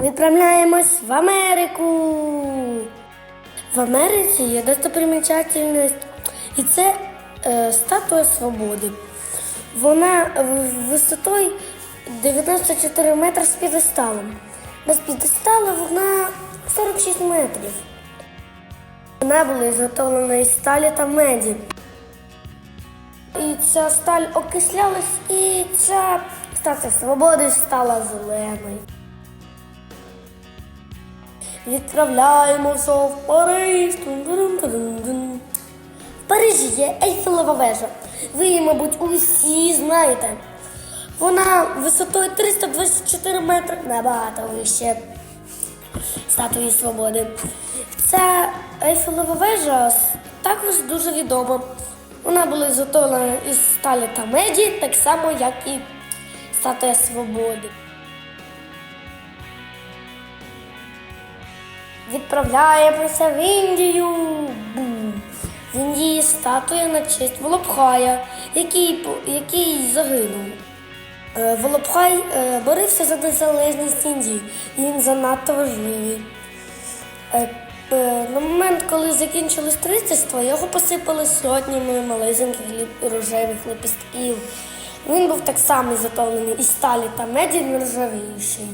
Відправляємось в Америку. В Америці є достопримічательність, і це е, статуя свободи. Вона висотою 94 метри з підесталом. Без підесталу вона 46 метрів. Вона була зготовлена із сталі та меді. І ця сталь окислялась, і ця стація свободи стала зеленою. Відправляємося в Париж. В Парижі є Ейфелева вежа. Ви її, мабуть, усі знаєте. Вона висотою 324 метри набагато вище статуї свободи. Ця Ейфелева вежа також дуже відома. Вона була зготовлена із сталі та меді, так само, як і статуя свободи. Відправляємося в Індію. Бум. В Індії статуя на честь Волопхая, який, який загинув. Е, Волопхай е, борився за незалежність Індії, і він занадто важливий. Е, На момент, коли закінчили строїтельство, його посипали сотнями малесеньких рожевих лепістків. Він був так само затовлений із сталі та меді нержавійший.